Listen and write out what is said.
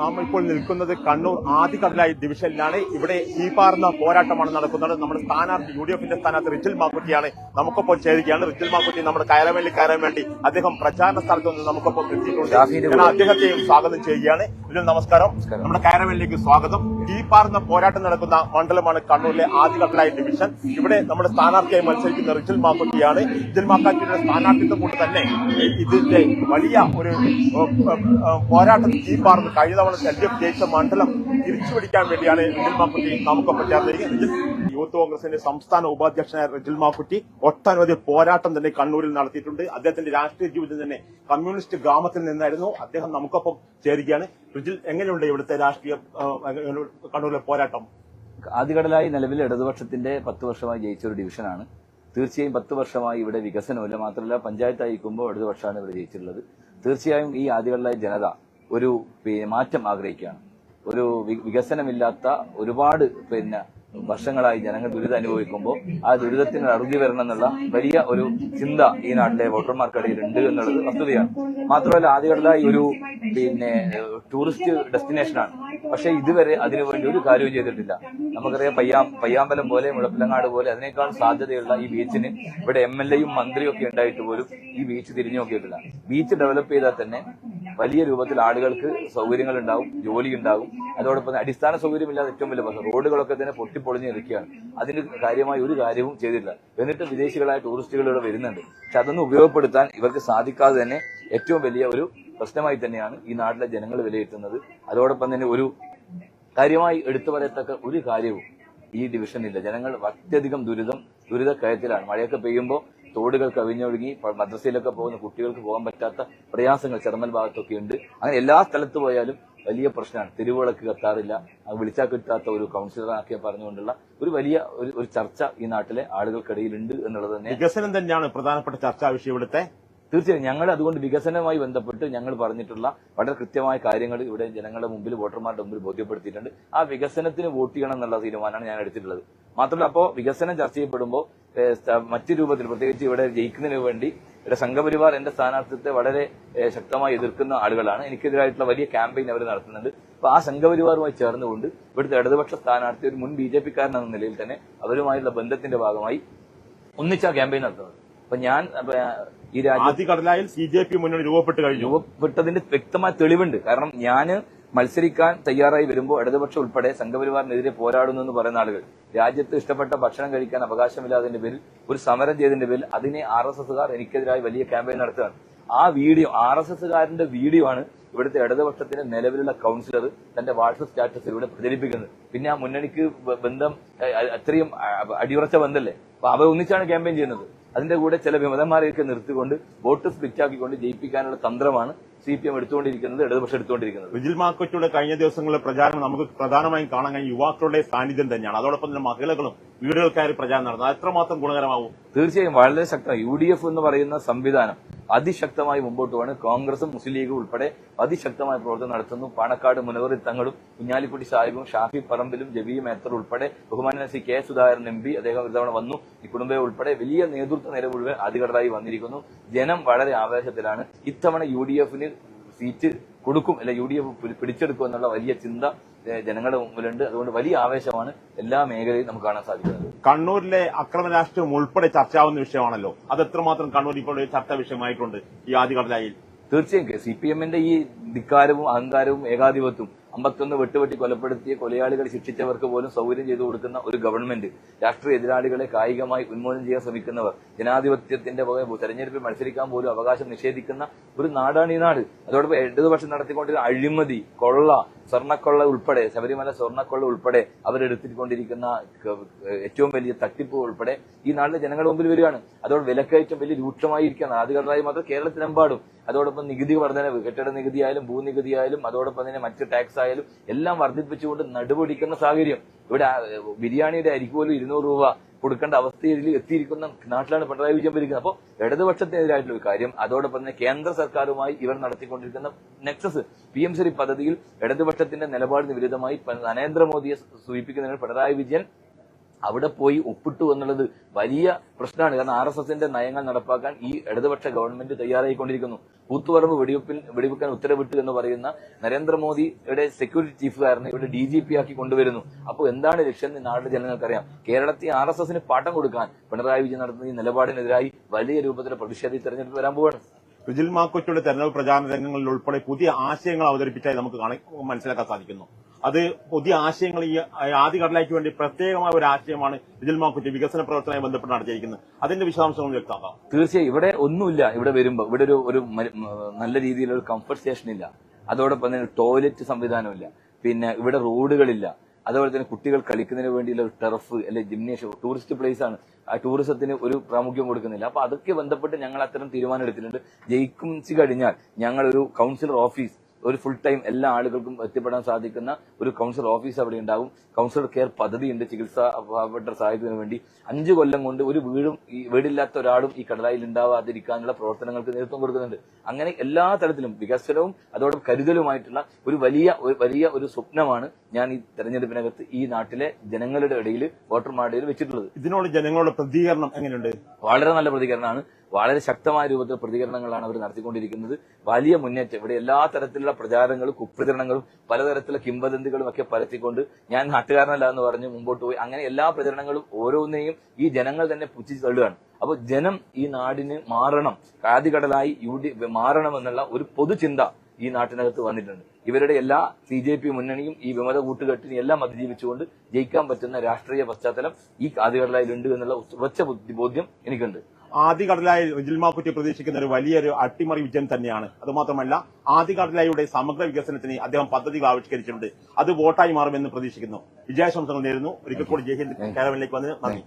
നാം ഇപ്പോൾ നിൽക്കുന്നത് കണ്ണൂർ ആദികടലായി ഡിവിഷനിലാണ്. ഇവിടെ ഈ പാർന്ന പോരാട്ടമാണ് നടക്കുന്നത്. നമ്മുടെ സ്ഥാനാർത്ഥി യു ഡി എഫിന്റെ സ്ഥാനാർത്ഥി റിച്ചിൽ മാക്കുറ്റിയാണ് നമുക്കൊപ്പം ചേരുകയാണ്. റിച്ചിൽ മാക്കുറ്റി നമ്മുടെ കയറാൻ കയറാൻ വേണ്ടി അദ്ദേഹം പ്രചാരണ സ്ഥലത്ത് നിന്ന് നമുക്കൊപ്പം എത്തിയിട്ടുണ്ട്. അദ്ദേഹത്തെയും സ്വാഗതം ചെയ്യുകയാണ്. ഇതിൽ നമസ്കാരം. നമ്മുടെ കയറവനിലേക്ക് സ്വാഗതം. ഈ പാർന്ന പോരാട്ടം നടക്കുന്ന മണ്ഡലമാണ് കണ്ണൂരിലെ ആദികടലായി ഡിവിഷൻ. ഇവിടെ നമ്മുടെ സ്ഥാനാർത്ഥിയായി മത്സരിക്കുന്ന റിച്ചിൽ മാക്കുറ്റിയാണ് റിച്ചിൽ മാക്കാറ്റിയുടെ സ്ഥാനാർത്ഥിത്വം കൊണ്ട് തന്നെ ഇതിന്റെ വലിയ ഒരു പോരാട്ടം ഈ പാർന്ന് കഴിഞ്ഞ തവണ എൽ ജയിച്ച മണ്ഡലം തിരിച്ചുപിടിക്കാൻ വേണ്ടിയാണ് റിജിൽ നമുക്കൊപ്പം ചേർന്നിരിക്കുന്നത് റിജിൽ യൂത്ത് കോൺഗ്രസിന്റെ സംസ്ഥാന ഉപാധ്യക്ഷനായ റിജിൽ മാക്കുറ്റി ഒട്ടനവധി പോരാട്ടം തന്നെ കണ്ണൂരിൽ നടത്തിയിട്ടുണ്ട്. അദ്ദേഹത്തിന്റെ രാഷ്ട്രീയ ജീവിതം തന്നെ കമ്മ്യൂണിസ്റ്റ് ഗ്രാമത്തിൽ നിന്നായിരുന്നു. അദ്ദേഹം നമുക്കൊപ്പം ചേരുകയാണ്. റിജിൽ എങ്ങനെയുണ്ട് ഇവിടുത്തെ രാഷ്ട്രീയ കണ്ണൂരിലെ പോരാട്ടം? ആദ്യകടലായി നിലവിൽ ഇടതുപക്ഷത്തിന്റെ പത്ത് വർഷമായി ജയിച്ച ഒരു ഡിവിഷനാണ്. തീർച്ചയായും പത്ത് വർഷമായി ഇവിടെ വികസനമില്ല മാത്രമല്ല പഞ്ചായത്ത് അയക്കുമ്പോൾ ഇടതുപക്ഷമാണ് ഇവിടെ ജയിച്ചിട്ടുള്ളത്. തീർച്ചയായും ഈ ആദ്യകളിലായി ജനത ഒരു മാറ്റം ആഗ്രഹിക്കുകയാണ്. ഒരു വികസനമില്ലാത്ത ഒരുപാട് പിന്നെ വർഷങ്ങളായി ജനങ്ങൾ ദുരിതം അനുഭവിക്കുമ്പോൾ ആ ദുരിതത്തിന് അറുതി വരണം എന്നുള്ള വലിയ ഒരു ചിന്ത ഈ നാട്ടിലെ വോട്ടർമാർക്കിടയിൽ ഉണ്ട് എന്നുള്ളത് വസ്തുതയാണ്. മാത്രമല്ല ആദ്യകടലായി ഒരു പിന്നെ ടൂറിസ്റ്റ് ഡെസ്റ്റിനേഷനാണ്. പക്ഷെ ഇതുവരെ അതിനുവേണ്ടി ഒരു കാര്യവും ചെയ്തിട്ടില്ല. നമുക്കറിയാം പയ്യാം പയ്യാമ്പലം പോലെ മുഴപ്പിലങ്ങാട് പോലെ അതിനേക്കാൾ സാധ്യതയുള്ള ഈ ബീച്ചിന് ഇവിടെ എം എൽ എയും മന്ത്രിയും ഒക്കെ ഉണ്ടായിട്ട് പോലും ഈ ബീച്ച് തിരിഞ്ഞു നോക്കിയിട്ടില്ല. ബീച്ച് ഡെവലപ്പ് ചെയ്താൽ തന്നെ വലിയ രൂപത്തിൽ ആളുകൾക്ക് സൗകര്യങ്ങൾ ഉണ്ടാവും ജോലി ഉണ്ടാകും അതോടൊപ്പം അടിസ്ഥാന സൗകര്യമില്ലാതെ ഏറ്റവും വലിയ പ്രശ്നം റോഡുകളൊക്കെ തന്നെ പൊട്ടിപ്പൊളിഞ്ഞ് നിൽക്കുകയാണ്. അതിന് കാര്യമായി ഒരു കാര്യവും ചെയ്തില്ല എന്നിട്ട് വിദേശികളായ ടൂറിസ്റ്റുകൾ ഇവിടെ വരുന്നുണ്ട്. പക്ഷെ അതൊന്നും ഉപയോഗപ്പെടുത്താൻ ഇവർക്ക് സാധിക്കാതെ തന്നെ ഏറ്റവും വലിയ ഒരു പ്രശ്നമായി തന്നെയാണ് ഈ നാട്ടിലെ ജനങ്ങൾ വിലയിരുത്തുന്നത്. അതോടൊപ്പം തന്നെ ഒരു കാര്യമായി എടുത്തു പറയത്തക്ക ഒരു കാര്യവും ഈ ഡിവിഷനില്ല ജനങ്ങൾ അത്യധികം ദുരിതം ദുരിതക്കയത്തിലാണ്. മഴയൊക്കെ പെയ്യുമ്പോൾ തോടുകൾ കവിഞ്ഞൊഴുകി മദ്രസയിലൊക്കെ പോകുന്ന കുട്ടികൾക്ക് പോകാൻ പറ്റാത്ത പ്രയാസങ്ങൾ ചെറുമൽ ഭാഗത്തൊക്കെ ഉണ്ട്. അങ്ങനെ എല്ലാ സ്ഥലത്ത് പോയാലും വലിയ പ്രശ്നമാണ്. തെരുവുകളൊക്കെ കത്താറില്ല. വിളിച്ചാൽ കിട്ടാത്ത ഒരു കൗൺസിലറാക്കിയ പറഞ്ഞുകൊണ്ടുള്ള ഒരു വലിയ ഒരു ചർച്ച ഈ നാട്ടിലെ ആളുകൾക്കിടയിലുണ്ട് എന്നുള്ളത് തന്നെ വികസനം തന്നെയാണ് പ്രധാനപ്പെട്ട ചർച്ചാ വിഷയം ഇവിടുത്തെ? തീർച്ചയായും. ഞങ്ങൾ അതുകൊണ്ട് വികസനവുമായി ബന്ധപ്പെട്ട് ഞങ്ങൾ പറഞ്ഞിട്ടുള്ള വളരെ കൃത്യമായ കാര്യങ്ങൾ ഇവിടെ ജനങ്ങളുടെ മുമ്പിൽ വോട്ടർമാരുടെ മുമ്പിൽ ബോധ്യപ്പെടുത്തിയിട്ടുണ്ട്. ആ വികസനത്തിന് വോട്ട് ചെയ്യണം എന്നുള്ള തീരുമാനമാണ് ഞാൻ എടുത്തിട്ടുള്ളത്. മാത്രമല്ല അപ്പോൾ വികസനം ചർച്ച ചെയ്യപ്പെടുമ്പോൾ മറ്റു രൂപത്തിൽ പ്രത്യേകിച്ച് ഇവിടെ ജയിക്കുന്നതിന് വേണ്ടി ഇവിടെ സംഘപരിവാർ എന്റെ സ്ഥാനാർത്ഥിത്വത്തെ വളരെ ശക്തമായി എതിർക്കുന്ന ആളുകളാണ്. എനിക്കെതിരായിട്ടുള്ള വലിയ ക്യാമ്പയിൻ അവർ നടത്തുന്നുണ്ട്. അപ്പൊ ആ സംഘപരിവാറുമായി ചേർന്നുകൊണ്ട് ഇവിടുത്തെ ഇടതുപക്ഷ സ്ഥാനാർത്ഥി ഒരു മുൻ ബി ജെ പിക്കാരൻ എന്ന നിലയിൽ തന്നെ അവരുമായുള്ള ബന്ധത്തിന്റെ ഭാഗമായി ഒന്നിച്ചാ ക്യാമ്പയിൻ നടത്തുന്നത്. അപ്പൊ ഞാൻ ഈ രാജ്യം ആദികടലായിൽ സി ജെ പി മുന്നണി രൂപപ്പെട്ട് കഴിഞ്ഞു. രൂപപ്പെട്ടതിന്റെ വ്യക്തമായ തെളിവുണ്ട്. കാരണം ഞാൻ മത്സരിക്കാൻ തയ്യാറായി വരുമ്പോൾ ഇടതുപക്ഷം ഉൾപ്പെടെ സംഘപരിവാറിനെതിരെ പോരാടുന്നു എന്ന് പറയുന്ന ആളുകൾ. രാജ്യത്ത് ഇഷ്ടപ്പെട്ട ഭക്ഷണം കഴിക്കാൻ അവകാശമില്ലാതിന്റെ പേരിൽ ഒരു സമരം ചെയ്തതിന്റെ പേരിൽ അതിനെ ആർ എസ് എസുകാർ എനിക്കെതിരായി വലിയ ക്യാമ്പയിൻ നടത്തുകയാണ്. ആ വീഡിയോ ആർ എസ് എസുകാരന്റെ വീഡിയോ ആണ് ഇവിടുത്തെ ഇടതുപക്ഷത്തിന്റെ നിലവിലുള്ള കൗൺസിലർ തന്റെ വാട്സപ്പ് സ്റ്റാറ്റസിലൂടെ പ്രചരിപ്പിക്കുന്നത്. പിന്നെ ആ മുന്നണിക്ക് ബന്ധം അത്രയും അടിയുറച്ച ബന്ധമല്ലേ അപ്പൊ അവർ ഒന്നിച്ചാണ് ക്യാമ്പയിൻ ചെയ്യുന്നത്. അതിന്റെ കൂടെ ചില വിമതന്മാരെയൊക്കെ നിർത്തിക്കൊണ്ട് വോട്ട് സ്പ്ലിറ്റ് ആക്കിക്കൊണ്ട് ജയിപ്പിക്കാനുള്ള തന്ത്രമാണ് സി പി എം എടുത്തുകൊണ്ടിരിക്കുന്നത് ഇടതുപക്ഷം എടുത്തുകൊണ്ടിരിക്കുന്നത്. വിജിൽ മാക്കോറ്റിയുടെ കഴിഞ്ഞ ദിവസങ്ങളിലെ പ്രചാരണം നമുക്ക് പ്രധാനമായും കാണാൻ കഴിഞ്ഞ യുവാക്കളുടെ സാന്നിധ്യം തന്നെയാണ്. അതോടൊപ്പം തന്നെ മഹിളകളും വീടുകൾക്കായി പ്രചാരണം നടന്നത് എത്രമാത്രം ഗുണകരമാവും? തീർച്ചയായും വളരെ ശക്തമായി യു ഡി എഫ് എന്ന് പറയുന്ന സംവിധാനം. അതിശക്തമായി മുമ്പോട്ട് പോവാണ്. കോൺഗ്രസും മുസ്ലിം ലീഗും ഉൾപ്പെടെ അതിശക്തമായ പ്രവർത്തനം നടത്തുന്നു. പാണക്കാട് മുനവറി തങ്ങളും കുഞ്ഞാലിക്കുട്ടി സാഹിബും ഷാഫി പറമ്പിലും ജബിയും മേത്തർ ഉൾപ്പെടെ ബഹുമാന C K Sudhakaran M P അദ്ദേഹം ഒരു തവണ വന്നു. ഈ കുടുംബം ഉൾപ്പെടെ വലിയ നേതൃത്വ നിര മുഴുവൻ അധികൃതരായി വന്നിരിക്കുന്നു. ജനം വളരെ ആവേശത്തിലാണ്. ഇത്തവണ യു സീറ്റ് കൊടുക്കും അല്ലെ യു ഡി എഫ് പിടിച്ചെടുക്കും എന്നുള്ള വലിയ ചിന്ത ജനങ്ങളുടെ മുമ്പിലുണ്ട്. അതുകൊണ്ട് വലിയ ആവേശമാണ് എല്ലാ മേഖലയിലും നമുക്ക് കാണാൻ സാധിക്കുന്നത്. കണ്ണൂരിലെ അക്രമ രാഷ്ട്രീയം ഉൾപ്പെടെ ചർച്ചയാവുന്ന വിഷയമാണല്ലോ. അത് എത്രമാത്രം കണ്ണൂർ ഇപ്പോൾ ചർച്ചാ വിഷയമായിട്ടുണ്ട് ഈ ആദികടലായിൽ തീർച്ചയായും സി പി എമ്മിന്റെ ഈ ധിക്കാരവും അഹങ്കാരവും ഏകാധിപത്യവും അമ്പത്തൊന്ന് വെട്ടുവെട്ടി കൊലപ്പെടുത്തിയ കൊലയാളികൾ ശിക്ഷിച്ചവർക്ക് പോലും സൗകര്യം ചെയ്തു കൊടുക്കുന്ന ഒരു ഗവൺമെന്റ് രാഷ്ട്രീയ എതിരാളികളെ കായികമായി ഉന്മൂലനം ചെയ്യാൻ ശ്രമിക്കുന്നവർ ജനാധിപത്യത്തിന്റെ തെരഞ്ഞെടുപ്പിൽ മത്സരിക്കാൻ പോലും അവകാശം നിഷേധിക്കുന്ന ഒരു നാടാണ് ഈ നാട്. അതോടൊപ്പം ഇടതുപക്ഷം നടത്തിക്കൊണ്ടിരുന്ന അഴിമതി കൊള്ള സ്വർണക്കൊള്ള ഉൾപ്പെടെ ശബരിമല സ്വർണക്കൊള്ള ഉൾപ്പെടെ അവരെടുത്തിക്കൊണ്ടിരിക്കുന്ന ഏറ്റവും വലിയ തട്ടിപ്പ് ഉൾപ്പെടെ ഈ നാട്ടിലെ ജനങ്ങളുടെ മുമ്പിൽ വരികയാണ്. അതോടെ വിലക്കയറ്റം വലിയ രൂക്ഷമായിരിക്കുകയാണ്. ആദ്യകാലമായി മാത്രം കേരളത്തിലെമ്പാടും. അതോടൊപ്പം നികുതി വർധനവ് കെട്ടിട നികുതി ആയാലും ഭൂനികുതി ആയാലും അതോടൊപ്പം തന്നെ മറ്റ് ടാക്സ് ആയാലും എല്ലാം വർദ്ധിപ്പിച്ചുകൊണ്ട് നടുപൊടിക്കുന്ന സാഹചര്യം. ഇവിടെ ബിരിയാണിയുടെ അരിക്ക് പോലും ഇരുന്നൂറ് രൂപ കൊടുക്കേണ്ട അവസ്ഥയിൽ എത്തിയിരിക്കുന്ന നാട്ടിലാണ് പിണറായി വിജയൻ ഭരിക്കുന്നത്. അപ്പോൾ ഇടതുപക്ഷത്തിനെതിരായിട്ടുള്ള ഒരു കാര്യം അതോടൊപ്പം തന്നെ കേന്ദ്ര സർക്കാരുമായി ഇവർ നടത്തിക്കൊണ്ടിരിക്കുന്ന നെക്സസ് പി എം ശ്രീ പദ്ധതിയിൽ ഇടതുപക്ഷത്തിന്റെ നിലപാടിന് വിരുദ്ധമായി നരേന്ദ്രമോദിയെ സൂചിപ്പിക്കുന്നതിന് പിണറായി വിജയൻ അവിടെ പോയി ഒപ്പിട്ടു എന്നുള്ളത് വലിയ പ്രശ്നമാണ്. കാരണം ആർ എസ് എസിന്റെ നയങ്ങൾ നടപ്പാക്കാൻ ഈ ഇടതുപക്ഷ ഗവൺമെന്റ് തയ്യാറായിക്കൊണ്ടിരിക്കുന്നു. കൂത്തുപറമ്പ് വെടിവെപ്പിൽ വെടിവെക്കാൻ ഉത്തരവിട്ടു എന്ന് പറയുന്ന നരേന്ദ്രമോദിയുടെ സെക്യൂരിറ്റി ചീഫുകാരനെ ഇവിടെ ഡി ജി പി ആക്കി കൊണ്ടുവരുന്നു. അപ്പോൾ എന്താണ് ലക്ഷ്യം എന്ന് നാടിന്റെ ജനങ്ങൾക്കറിയാം. കേരളത്തിൽ ആർ എസ് എസിന് പാഠം കൊടുക്കാൻ പിണറായി വിജയൻ നടത്തുന്ന ഈ നിലപാടിനെതിരായി വലിയ രൂപത്തിൽ പ്രതിഷേധ തെരഞ്ഞെടുപ്പ് വരാൻ പോവാണ്. വിജിൽ മാക്കോറ്റയുടെ തെരഞ്ഞെടുപ്പ് പ്രചാരണ രംഗങ്ങളിൽ ഉൾപ്പെടെ പുതിയ ആശയങ്ങൾ അവതരിപ്പിച്ചായി നമുക്ക് മനസ്സിലാക്കാൻ സാധിക്കുന്നു. അത് പുതിയ ആശയങ്ങൾ ഈ ആദ്യ കടലാക്ക് വേണ്ടി പ്രത്യേകമായ ഒരു ആശയമാണ് ഇതിൽ മാക്കുറ്റി വികസന പ്രവർത്തനവുമായി ബന്ധപ്പെട്ട് നടത്തിയിരിക്കുന്നത്. അതിന്റെ വിശദാംശങ്ങൾ വ്യക്തമാക്കാം. തീർച്ചയായും. ഇവിടെ ഒന്നുമില്ല. ഇവിടെ വരുമ്പോ ഇവിടെ ഒരു ഒരു നല്ല രീതിയിലുള്ള കംഫർട്ട് സ്റ്റേഷൻ ഇല്ല. അതോടൊപ്പം തന്നെ ടോയ്ലറ്റ് സംവിധാനമില്ല പിന്നെ ഇവിടെ റോഡുകളില്ല. അതുപോലെ തന്നെ കുട്ടികൾ കളിക്കുന്നതിന് വേണ്ടിയുള്ള ഒരു ടെറഫ് അല്ലെ ജിംനേഷ്യം ടൂറിസ്റ്റ് പ്ലേസ് ആണ്. ആ ടൂറിസത്തിന് ഒരു പ്രാമുഖ്യം കൊടുക്കുന്നില്ല. അപ്പൊ അതൊക്കെ ബന്ധപ്പെട്ട് ഞങ്ങൾ അത്തരം തീരുമാനം എടുത്തിട്ടുണ്ട്. ജയിക്കും കഴിഞ്ഞാൽ ഞങ്ങൾ ഒരു കൗൺസിലർ ഓഫീസ് ഒരു ഫുൾ ടൈം എല്ലാ ആളുകൾക്കും എത്തിപ്പെടാൻ സാധിക്കുന്ന ഒരു കൗൺസിലർ ഓഫീസ് അവിടെ ഉണ്ടാകും കൗൺസിലർ കെയർ പദ്ധതിയുണ്ട്. ചികിത്സാ പാവപ്പെട്ട സഹായത്തിന് വേണ്ടി. അഞ്ചു കൊല്ലം കൊണ്ട് ഒരു വീടും ഈ വീടില്ലാത്ത ഒരാളും ഈ കടലായിൽ ഉണ്ടാവാതിരിക്കാനുള്ള പ്രവർത്തനങ്ങൾക്ക് നേതൃത്വം കൊടുക്കുന്നുണ്ട്. അങ്ങനെ എല്ലാ തരത്തിലും വികസനവും അതോടൊപ്പം കരുതലുമായിട്ടുള്ള ഒരു വലിയ ഒരു വലിയ ഒരു സ്വപ്നമാണ് ഞാൻ ഈ തെരഞ്ഞെടുപ്പിനകത്ത് ഈ നാട്ടിലെ ജനങ്ങളുടെ ഇടയിൽ വോട്ടർമാരുടെ ഇടയിൽ വെച്ചിട്ടുള്ളത്. ഇതിനോട് ജനങ്ങളുടെ പ്രതികരണം എങ്ങനെയുണ്ട്? വളരെ നല്ല പ്രതികരണമാണ്. വളരെ ശക്തമായ രൂപത്തിൽ പ്രതികരണങ്ങളാണ് അവർ നടത്തിക്കൊണ്ടിരിക്കുന്നത്. വലിയ മുന്നേറ്റം. ഇവിടെ എല്ലാ തരത്തിലുള്ള പ്രചാരങ്ങളും കുപ്രചരണങ്ങളും പലതരത്തിലുള്ള കിംവദന്തികളും ഒക്കെ പരത്തിക്കൊണ്ട് ഞാൻ നാട്ടുകാരനല്ല എന്ന് പറഞ്ഞ് മുമ്പോട്ട് പോയി. അങ്ങനെ എല്ലാ പ്രചരണങ്ങളും ഓരോന്നിനെയും ഈ ജനങ്ങൾ തന്നെ പുച്ഛിച്ച് തള്ളുകയാണ്. അപ്പോൾ ജനം ഈ നാടിന് മാറണം. കാതികടലായി യു ഡി മാറണമെന്നുള്ള ഒരു പൊതുചിന്ത ഈ നാട്ടിനകത്ത് വന്നിട്ടുണ്ട്. ഇവരുടെ എല്ലാ സി ജെ പി മുന്നണിയും ഈ വിമത കൂട്ടുകെട്ടിനെ എല്ലാം അതിജീവിച്ചുകൊണ്ട് ജയിക്കാൻ പറ്റുന്ന രാഷ്ട്രീയ പശ്ചാത്തലം ഈ കാതികടലായിലുണ്ട് എന്നുള്ള ഉറച്ച ബോധ്യം എനിക്കുണ്ട്. ആദ്യ ജിൽമാക്കുറ്റി പ്രതീക്ഷിക്കുന്ന ഒരു വലിയൊരു അട്ടിമറി വിജയം തന്നെയാണ്. അതുമാത്രമല്ല ആദ്യ കടലായുടെ സമഗ്ര വികസനത്തിന് അദ്ദേഹം പദ്ധതികൾ ആവിഷ്കരിച്ചിട്ടുണ്ട്. അത് വോട്ടായി മാറുമെന്ന് പ്രതീക്ഷിക്കുന്നു. വിജയാശംസകൾ നേരുന്നു. ഒരിക്കൽ കൂടി ജയ് ഹിന്ദ് കേരളത്തിലേക്ക് വന്നിട്ട് നന്ദി.